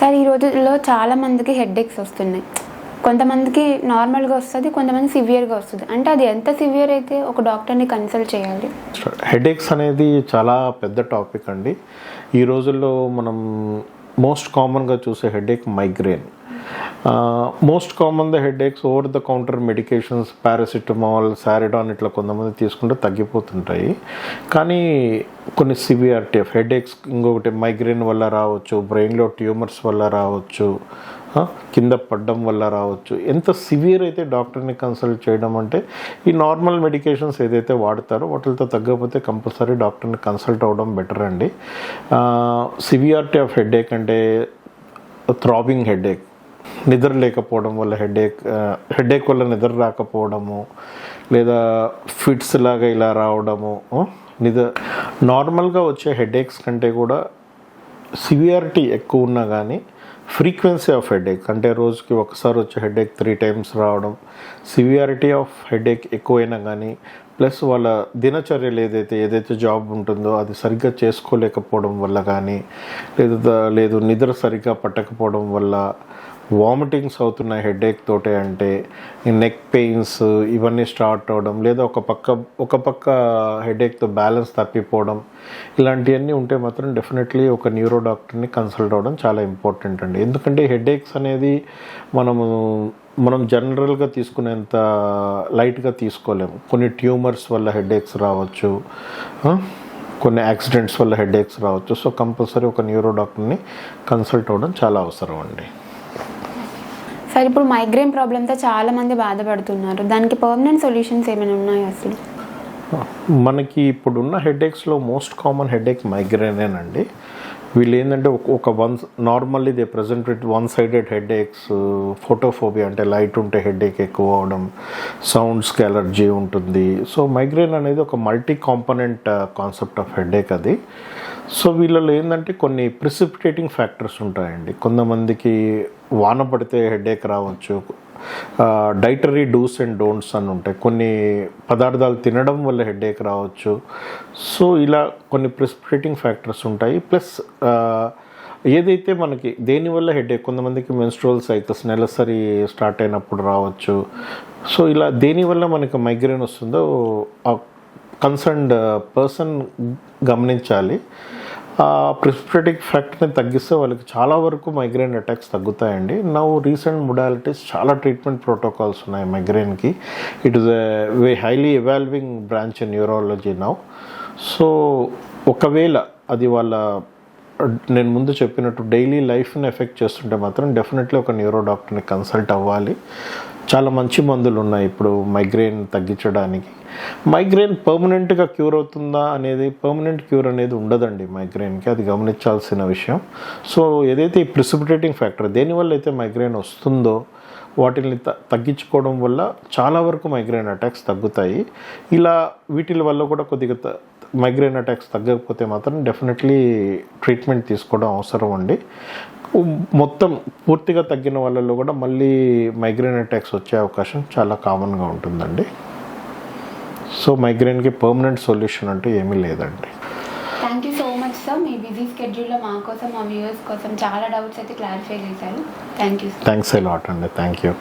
Sir ఈ రోజుల్లో చాలా మందికి హెడ్ఏక్స్ వస్తున్నాయి. కొంతమందికి నార్మల్గా వస్తుంది కొంతమంది సివియర్గా వస్తుంది. అంటే అది ఎంత సివియర్ అయితే ఒక డాక్టర్ని కన్సల్ట్ చేయాలి. హెడేక్స్ అనేది చాలా పెద్ద టాపిక్ అండి. ఈ రోజుల్లో మనం మోస్ట్ కామన్గా చూసే headache migraine. Most common the headaches over the counter medications paracetamol Saridon ఇట్లా కొంతమంది తీసుకుంటే తగ్గిపోతుంటాయి. కానీ కొన్ని సివియారిటీ ఆఫ్ ఎక్స్ ఇంకొకటి మైగ్రేన్ వల్ల రావచ్చు బ్రెయిన్లో ట్యూమర్స్ వల్ల రావచ్చు కింద పడడం వల్ల రావచ్చు. ఎంత సివియర్ అయితే డాక్టర్ని కన్సల్ట్ చేయడం అంటే ఈ నార్మల్ మెడికేషన్స్ ఏదైతే వాడతారో వాటితో తగ్గకపోతే కంపల్సరీ డాక్టర్ని కన్సల్ట్ అవ్వడం బెటర్ అండి. సివియారిటీ ఆఫ్ హెడేక్ అంటే థ్రాబింగ్ హెడేక్ నిద్ర లేకపోవడం వల్ల హెడేక్ హెడేక్ వల్ల నిద్ర రాకపోవడము లేదా ఫిట్స్ లాగా ఇలా రావడము నిద్ర నార్మల్గా వచ్చే హెడేక్స్ కంటే కూడా సివియారిటీ ఎక్కువ ఉన్నా కానీ ఫ్రీక్వెన్సీ ఆఫ్ హెడేక్ అంటే రోజుకి ఒకసారి వచ్చే హెడేక్ త్రీ టైమ్స్ రావడం సివియారిటీ ఆఫ్ హెడేక్ ఎక్కువైనా కానీ ప్లస్ వాళ్ళ దినచర్యలు ఏదైతే ఏదైతే జాబ్ ఉంటుందో అది సరిగ్గా చేసుకోలేకపోవడం వల్ల కానీ లేదా లేదు నిద్ర సరిగ్గా పట్టకపోవడం వల్ల వామిటింగ్స్ అవుతున్నాయి హెడేక్ తోటే అంటే నెక్ పెయిన్స్ ఇవన్నీ స్టార్ట్ అవడం లేదా ఒక పక్క ఒక పక్క హెడేక్తో బ్యాలెన్స్ తప్పిపోవడం ఇలాంటివన్నీ ఉంటే మాత్రం డెఫినెట్లీ ఒక న్యూరో డాక్టర్ని కన్సల్ట్ అవ్వడం చాలా ఇంపార్టెంట్ అండి. ఎందుకంటే హెడేక్స్ అనేది మనము మనం జనరల్గా తీసుకునేంత లైట్గా తీసుకోలేము. కొన్ని ట్యూమర్స్ వల్ల హెడేక్స్ రావచ్చు కొన్ని యాక్సిడెంట్స్ వల్ల హెడేక్స్ రావచ్చు. సో కంపల్సరీ ఒక న్యూరో డాక్టర్ని కన్సల్ట్ అవ్వడం చాలా అవసరం అండి. సార్ ఇప్పుడు మైగ్రేన్ ప్రాబ్లంతో చాలా మంది బాధపడుతున్నారు. దానికి పర్మనెంట్ సొల్యూషన్స్ ఏమైనా ఉన్నాయా అసలు? మనకి ఇప్పుడున్న హెడేక్స్లో మోస్ట్ కామన్ హెడేక్ మైగ్రేనేనండి వీళ్ళు ఏంటంటే ఒక- one normally they present with one sided headaches photophobia అంటే లైట్ ఉంటే హెడేక్ ఎక్కువ అవడం సౌండ్స్కి ఎలర్జీ ఉంటుంది. సో మైగ్రేన్ అనేది ఒక multi component concept of headache అది. సో వీళ్ళలో ఏంటంటే కొన్ని ప్రిసిపిటేటింగ్ ఫ్యాక్టర్స్ ఉంటాయండి. కొంతమందికి వాన పడితే హెడేక్ రావచ్చు డైటరీ డూస్ అండ్ డోంట్స్ అని ఉంటాయి. కొన్ని పదార్థాలు తినడం వల్ల హెడేక్ రావచ్చు. సో ఇలా కొన్ని ప్రిసిపిటేటింగ్ ఫ్యాక్టర్స్ ఉంటాయి. ప్లస్ ఏదైతే మనకి దేనివల్ల హెడేక్ కొంతమందికి మెన్స్ట్రువల్ సైకిల్స్ నెలసరి స్టార్ట్ అయినప్పుడు రావచ్చు. సో ఇలా దేనివల్ల మనకి మైగ్రేన్ వస్తుందో కన్సర్న్డ్ పర్సన్ గమనించాలి. ప్రిస్ప్రెటిక్ ఫ్యాక్ట్ని తగ్గిస్తే వాళ్ళకి చాలా వరకు మైగ్రేన్ అటాక్స్ తగ్గుతాయండి. నవ్వు రీసెంట్ మొడాలిటీస్ చాలా ట్రీట్మెంట్ ప్రోటోకాల్స్ ఉన్నాయి మైగ్రేన్కి it is way highly evolving branch in neurology now so ఒకవేళ అది వాళ్ళ నేను ముందు చెప్పినట్టు డైలీ లైఫ్ని ఎఫెక్ట్ చేస్తుంటే మాత్రం డెఫినెట్లీ ఒక న్యూరో డాక్టర్ని కన్సల్ట్ అవ్వాలి. చాలా మంచి మందులు ఉన్నాయి ఇప్పుడు మైగ్రేన్ తగ్గించడానికి. మైగ్రేన్ పర్మనెంట్గా క్యూర్ అవుతుందా అనేది పర్మనెంట్ క్యూర్ అనేది ఉండదండి మైగ్రేన్కి అది గమనించాల్సిన విషయం. సో ఏదైతే ఈ ప్రిసిపిటేటింగ్ ఫ్యాక్టర్ దేనివల్ల అయితే మైగ్రేన్ వస్తుందో వాటిని త తగ్గించుకోవడం వల్ల చాలా వరకు మైగ్రేన్ అటాక్స్ తగ్గుతాయి. ఇలా వీటి వల్ల కూడా కొద్దిగా త- మైగ్రేన్ అటాక్స్ తగ్గకపోతే మాత్రం డెఫినెట్లీ ట్రీట్మెంట్ తీసుకోవడం అవసరం అండి. మొత్తం పూర్తిగా తగ్గిన వాళ్ళలో కూడా మళ్ళీ మైగ్రేన్ అటాక్స్ వచ్చే అవకాశం చాలా కామన్గా ఉంటుందండి. సో మైగ్రేన్కి పర్మనెంట్ సొల్యూషన్ అంటూ ఏమీ లేదండి. Thank you so much sir me busy స్కెడ్యూల్లో మా కోసం మా వ్యూవర్స్ కోసం చాలా డౌట్స్ అయితే క్లారిఫై చేశారు. Thank you thanks a lot అండి. Thank you